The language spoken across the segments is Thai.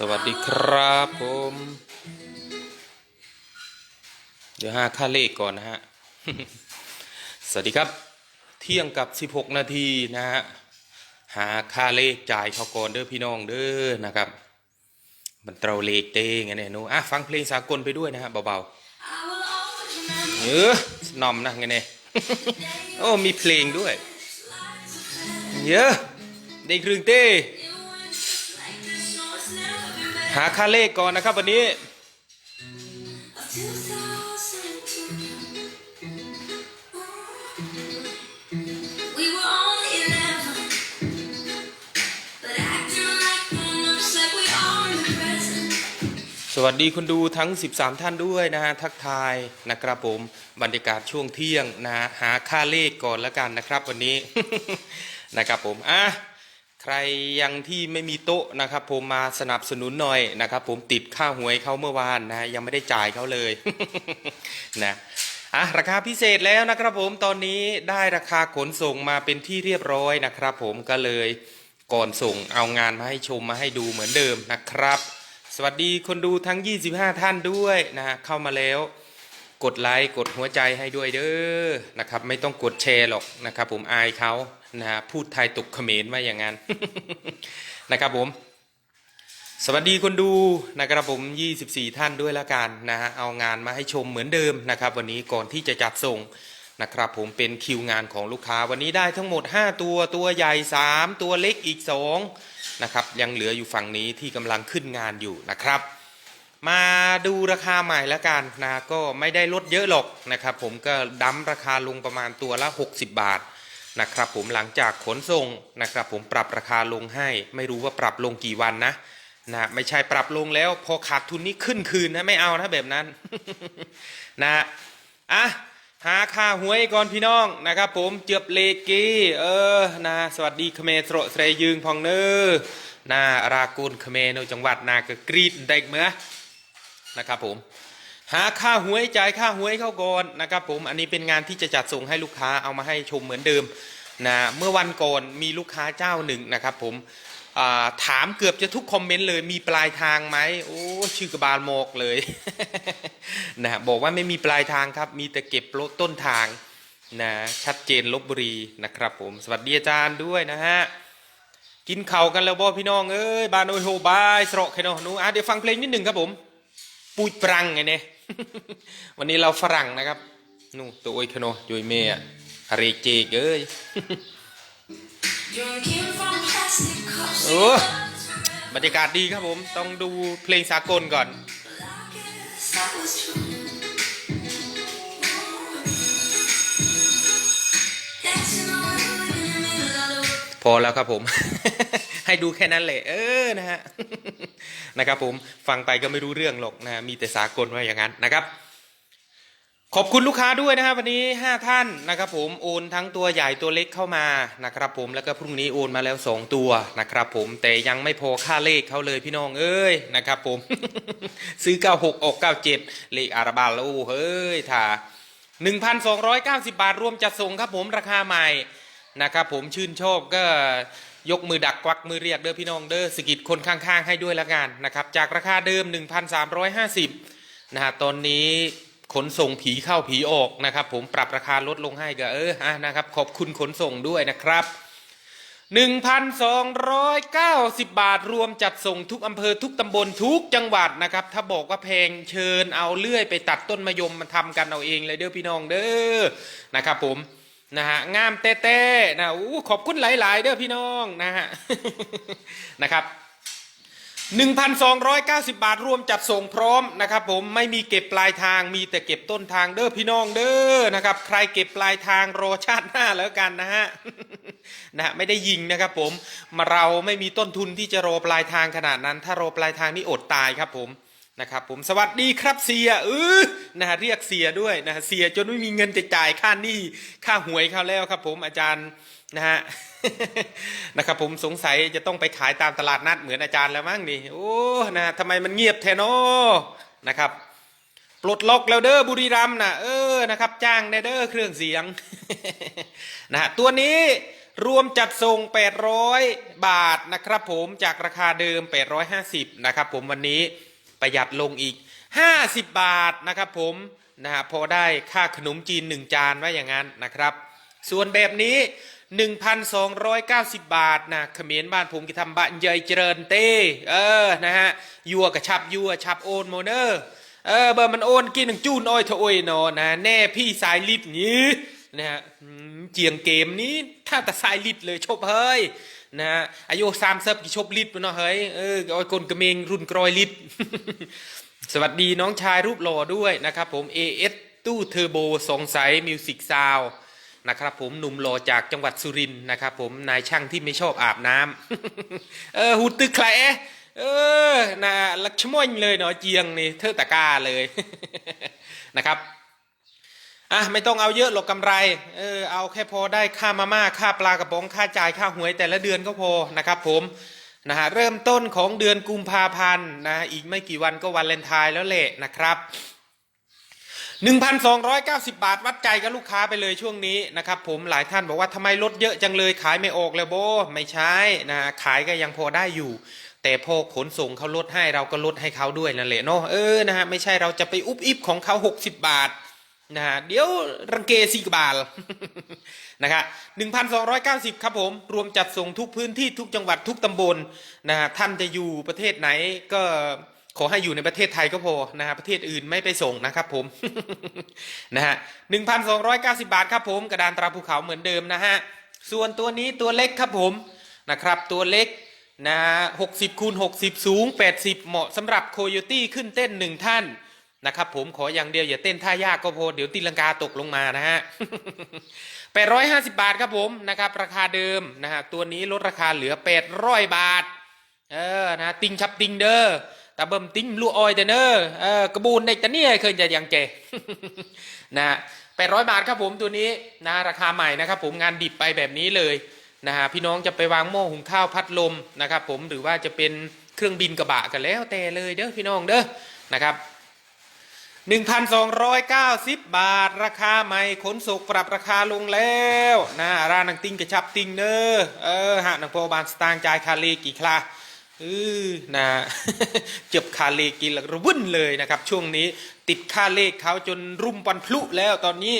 สวัสดีครับผม เดี๋ยวหาค่าเลขก่อนนะฮะ สวัสดีครับ เที่ยงกับ16นาทีนะฮะ หาค่าเลขจ่ายเขาก่อนเด้อพี่น้องเด้อนะครับ มันเตาเลขเต้งไงเนี่ยนูอะฟังเพลงสากลไปด้วยนะฮะเบาๆเออนอมนะไงเนี่ยโอ้มีเพลงด้วย เยอะเด็กครึ่งเต้ หาค่าเลขก่อนนะครับวันนี้ We were only 11, but acting like grown-ups, like we are in the present. สวัสดีคุณดูทั้ง 13 ท่านด้วยนะฮะ ทักทายนะครับผม บรรยากาศช่วงเที่ยงนะฮะ หาค่าเลขก่อนแล้วกันนะครับวันนี้ นะครับผม อะ ใครยังที่ไม่มีโต๊ะนะครับ ผมมาสนับสนุนหน่อยนะครับ ผมติดค่าหวยเขาเมื่อวานนะยังไม่ได้จ่ายเขาเลยนะอะราคาพิเศษแล้วนะครับ ผมตอนนี้ได้ราคาขนส่งมาเป็นที่เรียบร้อยนะครับ ผมก็เลยก่อนส่งเอางานมาให้ชมมาให้ดูเหมือนเดิมนะครับ สวัสดีคนดูทั้ง 25 ท่านด้วยนะเข้ามาแล้ว กดไลค์กดหัวใจให้ด้วยเด้อนะครับ ไม่ต้องกดแชร์หรอกนะครับ ผมอายเขา นะฮะพูดไทยตกเขมรมาอย่างนั้นนะครับผม สวัสดีคนดูนะครับผม 24 ท่านด้วยละกันนะฮะเอางานมาให้ชมเหมือนเดิมนะครับ วันนี้ก่อนที่จะจัดส่งนะครับผมเป็นคิวงานของลูกค้าวันนี้ได้ทั้งหมด 5 ตัวตัวใหญ่ 3 ตัวเล็กอีก2นะครับยังเหลืออยู่ฝั่งนี้ที่กำลังขึ้นงานอยู่นะครับ มาดูราคาใหม่แล้วกันนะก็ไม่ได้ลดเยอะหรอกนะครับผมก็ดั้มราคาลงประมาณตัวละ 60 บาท นะครับผมหลังจากขนส่งนะครับผมปรับราคาลงให้ ไม่รู้ว่าปรับลงกี่วันนะนะไม่ใช่ปรับลงแล้ว พอขาดทุนนี้ขึ้นคืนนะไม่เอานะแบบนั้นนะอะหาค่าหวยก่อนพี่น้องนะครับผมเจือบเลกีเออนะสวัสดีคเมรสรเสรยืงพองเนอนะรากูลเมนจังหวัดนากกรีดเด็กเมื่อนะครับผมหาค่าหวยจ่ายค่าหวยเข้าก่อนนะครับผมอันนี้เป็นงานที่จะจัดส่งให้ลูกค้าเอามาให้ชมเหมือนเดิม นะเมื่อวันก่อนมีลูกค้าเจ้าหนึ่งนะครับผมถามเกือบจะทุกคอมเมนต์เลยมีปลายทางไหมโอ้ชื่อกระบาลหมกเลยนะบอกว่าไม่มีปลายทางครับ มีแต่เก็บต้นทางนะชัดเจนลบบุรีนะครับผมสวัสดีอาจารย์ด้วยนะฮะกินเข่ากันแล้วบ่พี่น้องเอ้ยบานโอโฮบายสระแค่นอนูอะเดี๋ยวฟังเพลงนิดหนึ่งครับผมปุยปรังไงเนี่ยวันนี้เราฝรั่งนะครับนู่ตัวโอยคโนโยยเมีย อะไรเจกเอ้ย Drinking from plastic cups. โอ้บรรยากาศดีครับผม ต้องดูเพลงสากลก่อน Well, I guess that was true. Dancing on the hood in the middle of the พอแล้วครับผม ให้ดูแค่นั้นแหละเออนะฮะ นะครับผม ฟังไปก็ไม่รู้เรื่องหรอกนะ มีแต่สากลว่าอย่างนั้นนะครับ ขอบคุณลูกค้าด้วยนะครับวันนี้ 5 ท่านนะครับผมโอนทั้งตัวใหญ่ตัวเล็กเข้ามานะครับผมแล้วก็พรุ่งนี้โอนมาแล้ว 2 ตัวนะครับผมแต่ยังไม่พอค่าเลขเขาเลยพี่น้องเอ้ยนะครับผมซื้อ 96 ออก 97 เลขอาราบาลโอ้เฮ้ยท่า1,290 บาทรวมจัดส่งครับผมราคาใหม่นะครับผมชื่นชอบก็ยกมือดักกวักมือเรียกเด้อพี่น้องเด้อสกิดคนข้างๆ ให้ด้วยละกันนะครับจากราคาเดิม 1,350นะฮะตอนนี้ ขนส่งผีเข้าผีออกนะครับ ผมปรับราคาลดลงให้ก็เอออะนะครับ ขอบคุณขนส่งด้วยนะครับ 1,290 บาทรวมจัดส่งทุกอำเภอทุกตำบลทุกจังหวัดนะครับ ถ้าบอกว่าแพงเชิญเอาเลื่อยไปตัดต้นมะยมมาทำกันเอาเองเลยเด้อพี่น้องเด้อนะครับผมนะฮะงามเต้ๆนะอู้ขอบคุณหลาย ๆ เด้อพี่น้องนะฮะนะครับ 1,290 บาทรวมจัดส่งพร้อมนะครับผมไม่มีเก็บปลายทางมีแต่เก็บต้นทางเด้อพี่น้องเด้อนะครับใครเก็บปลายทางรอชาติหน้าแล้วกันนะฮะนะฮะไม่ได้ยิงนะครับผมมาเราไม่มีต้นทุนที่จะรอปลายทางขนาดนั้น ถ้ารอปลายทางนี่อดตายครับผม นะครับผมสวัสดีครับเสียเออนะฮะเรียกเสียด้วยนะฮะเสียจนไม่มีเงินจะจ่ายค่าหนี้ค่าหวยเขาแล้วครับ ผมอาจารย์นะฮะนะครับผมสงสัยจะต้องไปขายตามตลาดนัดเหมือนอาจารย์แล้วมั้งนี่โอ้นะทำไมมันเงียบแทนอนะครับปลดล็อกแล้วเด้อบุรีรัมย์นะเออนะครับ จ้างแน่เด้อเครื่องเสียงนะฮะตัวนี้รวมจัดส่ง 800 บาทนะครับ ผมจากราคาเดิม 850 นะครับ ผมวันนี้ ประหยัดลงอีก 50 บาทนะครับผมนะฮะพอได้ค่าขนมจีน 1 จานไว่าอย่างนั้นนะครับ ส่วนแบบนี้ 1,290 บาทนะเขมรบ้านผมกิทำบ้านใหญ่เจริญเต้เออนะฮะยัวกับชับยัวชับโอนโมเนอร์เออเบอร์มันโอนกินหนึ่งจูนอ้อยเถอโอยนอนะแน่พี่สายลิดนี้นะฮะเจียงเกมนี้ถ้าแต่สายลิดเลยชบเฮ้ย นะอายุสามเซิบกี่ชบลิดมันเนาะเฮ้ยเอออ้คนกระเมงรุ่นกรอยลิดสวัสดีน้องชายรูปหล่อด้วยนะครับผม AS ตู้เทอร์โบสงสัยมิวสิกซาวนะครับผมหนุ่มหล่อจากจังหวัดสุรินทร์นะครับผมนายช่างที่ไม่ชอบอาบน้ำเออหูตึกแคลเออนะลักชม่วยเลยเนาะเจียงนี่เทอตะกาเลยนะครับ อะไม่ต้องเอาเยอะหรอกกำไรเออเอาแค่พอได้ค่ามาม่าค่าปลากระป๋องค่าจ่ายค่าหวยแต่ละเดือนก็พอนะครับผมนะฮะเริ่มต้นของเดือนกุมภาพันธ์นะอีกไม่กี่วันก็วันเลนไทน์แล้วแหละนะครับ1,290 บาทวัดใจกับลูกค้าไปเลยช่วงนี้นะครับผมหลายท่านบอกว่าทำไมลดเยอะจังเลยขายไม่ออกเลยโบไม่ใช่นะขายก็ยังพอได้อยู่ แต่พอขนส่งเขาลดให้เราก็ลดให้เขาด้วยนั่นแหละเนาะเออนะฮะไม่ใช่เราจะไปอุบอิบของเขา 60 บาท นะฮะเดี๋ยวรังเกสีกบาลนะครับ1,290ครับผม รวมจัดส่งทุกพื้นที่ทุกจังหวัดทุกตำบลนะฮะท่านจะอยู่ประเทศไหนก็ขอให้อยู่ในประเทศไทยก็พอนะฮะประเทศอื่นไม่ไปส่งนะครับผมนะฮะ1,290บาทครับผมกระดานตราภูเขาเหมือนเดิมนะฮะส่วนตัวนี้ตัวเล็กครับผมนะครับตัวเล็กนะ60คูณ60สูง80เหมาะสำหรับโคโยตี้ขึ้นเต้นหนึ่งท่าน นะครับผมขออย่างเดียวอย่าเต้นท่ายากก็พอเดี๋ยวตีลังกาตกลงมานะฮะ850บาทครับผมนะครับราคาเดิมนะฮะตัวนี้ลดราคาเหลือ800บาทเออนะติงชับติงเด้อแต่เบิ่มติงลูออยแต่เนอเออกระบูนในต่เนี่ยเคยจะยังเจนะฮะ800บาทครับผมตัวนี้นะราคาใหม่นะครับผมงานดิบไปแบบนี้เลยนะฮะพี่น้องจะไปวางหม้อหุงข้าวพัดลมนะครับผมหรือว่าจะเป็นเครื่องบินกระบะกันแล้วแต่เลยเด้อพี่น้องเด้อนะครับ 1,290 บาท ราคาใหม่ขนส่งปรับราคาลงแล้วนะร้านนังติงกระชับติงเนอเออหากนังพอบานสตางค์จ่ายคาเลกี่คลาเออนะเจ็บคาเลกินล้วระวุ่นเลยนะครับ ช่วงนี้ติดค่าเลขเขาจนรุ่มปันพลุแล้วตอนนี้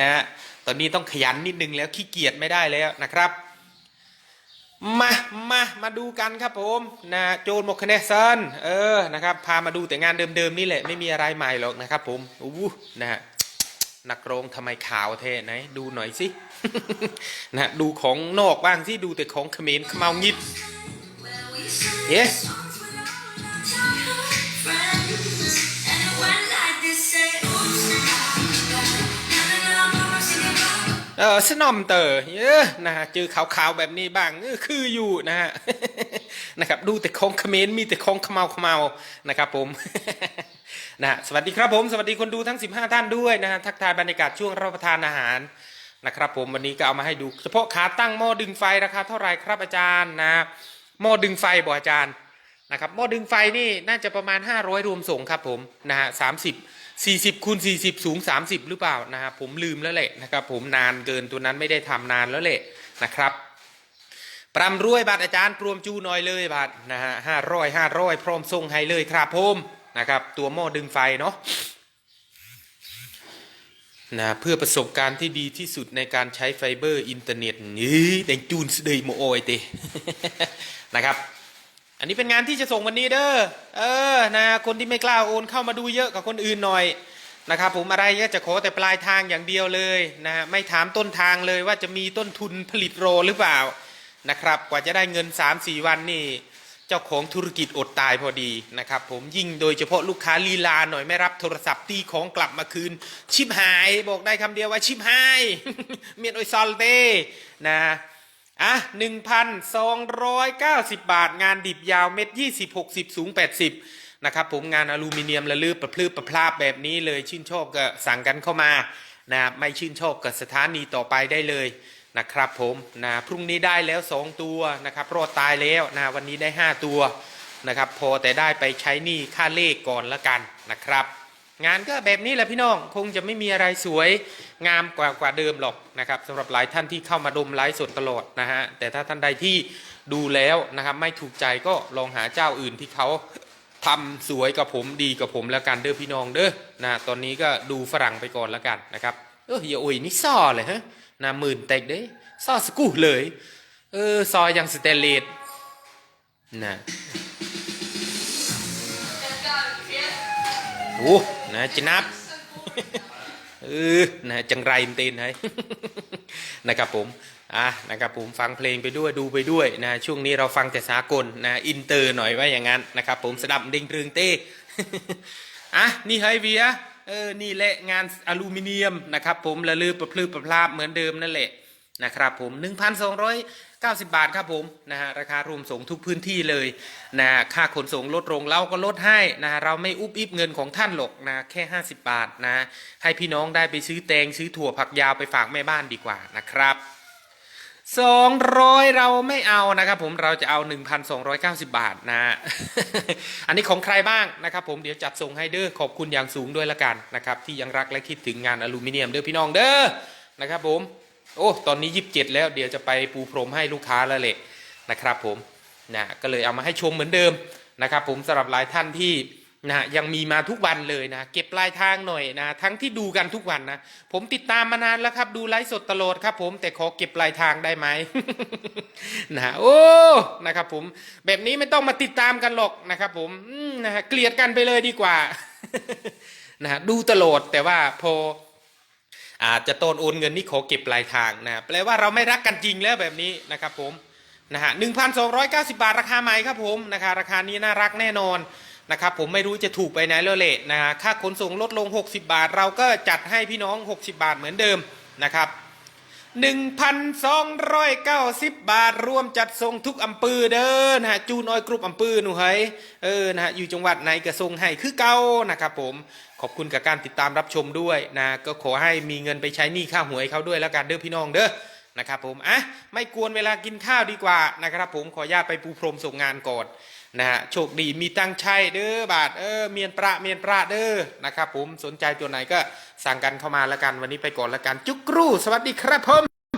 นะตอนนี้ต้องขยันนิดนึงแล้วขี้เกียจไม่ได้แล้วนะครับ มามามาดูกันครับผมนะโจนโมคเนซันเออนะครับ พามาดูแต่งานเดิมๆนี่แหละไม่มีอะไรใหม่หรอกนะครับผมอู้นะฮะนักร้องทำไมขาวเท่ไหนดูหน่อยสินะฮะดูของนอกบ้างสิดูแต่ของเขมรขมาวงิด Where we sing เออสนอมเตอร์เยอะนะฮะเจอขาวๆแบบนี้บ้างคืออยู่นะฮะนะครับดูแต่ของเขมรมีแต่ของขมาวขมาวนะครับผมนะฮะสวัสดีครับผมสวัสดีคนดูทั้ง 15 ท่านด้วยนะฮะทักทายบรรยากาศช่วงรับประทานอาหารนะครับผมวันนี้ก็เอามาให้ดู เฉพาะขาตั้งหม้อดึงไฟราคาเท่าไหร่ครับอาจารย์นะหม้อดึงไฟบอกอาจารย์ นะครับหม้อดึงไฟนี่น่าจะประมาณ 500 รวมส่งครับผมนะฮะสามสิบสี่สิบคูณสี่สิบสูง 30 หรือเปล่านะฮะผมลืมแล้วแหละนะครับผมนานเกินตัวนั้นไม่ได้ทำนานแล้วแหละนะครับปรำรวยบัตรอาจารย์ปรวมจูหน่อยเลยบัตรนะฮะห้าร้อยห้าร้อยพร้อมส่งให้เลยครับผมนะครับตัวหม้อดึงไฟเนาะนะเพื่อประสบการณ์ที่ดีที่สุดในการใช้ไฟเบอร์อินเทอร์เน็ตนี่แต่งจูนสเดย์โมโอยเตนะครับ อันนี้เป็นงานที่จะส่งวันนี้เด้อ เออ นะ คนที่ไม่กล้าโอนเข้ามาดูเยอะกับคนอื่นหน่อยนะครับผมอะไรก็จะขอแต่ปลายทางอย่างเดียวเลยนะไม่ถามต้นทางเลยว่าจะมีต้นทุนผลิตโรหรือเปล่านะครับ กว่าจะได้เงิน 3-4 วันนี่ เจ้าของธุรกิจอดตายพอดีนะครับ ผมยิ่งโดยเฉพาะลูกค้าลีลาหน่อยไม่รับโทรศัพท์ตีของกลับมาคืน ชิบหาย บอกได้คำเดียวว่าชิบหาย เมียนโอยซอลเต้นะ อะหนึ่งพันสองร้อยเก้าสิบบาท งานดิบยาวเม็ดยี่สิบหกสิบสูงแปดสิบนะครับผมงานอลูมิเนียมระลืบประพลืบประพลาบแบบนี้เลยชื่นชอบก็สั่งกันเข้ามานะไม่ชื่นชอบกับสถานีต่อไปได้เลยนะครับผมนะพรุ่งนี้ได้แล้วสองตัวนะครับรอดตายแล้วนะวันนี้ได้ห้าตัวนะครับพอแต่ได้ไปใช้หนี้ค่าเลขก่อนละกันนะครับ งานก็แบบนี้แหละพี่น้องคงจะไม่มีอะไรสวยงามกว่ากว่าเดิมหรอกนะครับสำหรับหลายท่านที่เข้ามาดมไลฟ์สดตลอดนะฮะแต่ถ้าท่านใดที่ดูแล้วนะครับไม่ถูกใจก็ลองหาเจ้าอื่นที่เขาทำสวยกับผมดีกับผมแล้วกันเด้อพี่น้องเด้อนะตอนนี้ก็ดูฝรั่งไปก่อนแล้วกันนะครับเอออย่าโอ้ยนี่ซ่อเลยฮะนะหมื่นเตกเด้ซ่อสกูเลยเออซอยยังสเตเลสนะ อ้นะจะนับเออนะจังไรมันเต้นให้นะครับผมอะนะครับผมฟังเพลงไปด้วยดูไปด้วยนะช่วงนี้เราฟังแต่สากลนะอินเตอร์หน่อยว่าอย่างนั้นนะครับผมสดับดิงตรึงเต้อะนี่เฮ้ยเวียเออนี่แหละงานอลูมิเนียมนะครับผมละลือประพลือประพลาบเหมือนเดิมนั่นแหละนะครับผม 90 บาทครับผมนะฮะราคารวมส่งทุกพื้นที่เลยนะค่าขนส่งลดลงเราก็ลดให้นะเราไม่อุบอิบเงินของท่านหรอกนะแค่ 50 บาทนะให้พี่น้องได้ไปซื้อแตงซื้อถั่วผักยาวไปฝากแม่บ้านดีกว่านะครับ200 เราไม่เอานะครับผมเราจะเอา 1,290 บาทนะอันนี้ของใครบ้างนะครับผมเดี๋ยวจัดส่งให้เด้อขอบคุณอย่างสูงด้วยละกันนะครับที่ยังรักและคิดถึงงานอลูมิเนียมเด้อพี่น้องเด้อนะครับผม โอ้ตอนนี้27แล้วเดี๋ยวจะไปปูพรมให้ลูกค้าแล้วแหละนะครับผมนะก็เลยเอามาให้ชมเหมือนเดิมนะครับผมสำหรับหลายท่านที่นะยังมีมาทุกวันเลยนะเก็บปลายทางหน่อยนะทั้งที่ดูกันทุกวันนะผมติดตามมานานแล้วครับ ดูไลฟ์สดตลอดครับ ผมแต่ขอเก็บปลายทางได้ไหมนะโอ้นะครับผมแบบนี้ไม่ต้องมาติดตามกันหรอกนะครับ ผมนะฮะเกลียดกันไปเลยดีกว่านะดูตลอดแต่ว่าพอ อาจจะโตนโอนเงินนี่ขอเก็บปลายทางนะแปลว่าเราไม่รักกันจริงแล้วแบบนี้นะครับผมนะฮะหนึ่งพันสองร้อยเก้าสิบาทราคาใหม่ครับผมนะคะราคานี้น่ารักแน่นอนนะครับผมไม่รู้จะถูกไปไหนแล้วแหละนะฮะค่าขนส่งลดลง 60 บาท เราก็จัดให้พี่น้อง 60 บาทเหมือนเดิมนะครับ 1,290 บาท รวมจัดส่งทุกอำเภอเด้อนะฮะจูนอยกรุ๊ปอำเภอหนูเฮ้ยเออนะฮะอยู่จังหวัดไหนก็ส่งให้คือเก่านะครับผมขอบคุณกับการติดตามรับชมด้วยนะก็ขอให้มีเงินไปใช้หนี้ค่าหวยเขาด้วยแล้วกันเด้อพี่น้องเด้อนะครับผมอะไม่กวนเวลากินข้าวดีกว่านะครับผมขออนุญาตไปปูพรมส่งงานก่อน นะฮะโชคดีมีตังค์ใช่เด้อบาทเออเมียนประเมียนประเด้อนะครับผมสนใจตัวไหนก็สั่งกันเข้ามาแล้วกันวันนี้ไปก่อนแล้วกันจุกกรูสวัสดีครับผม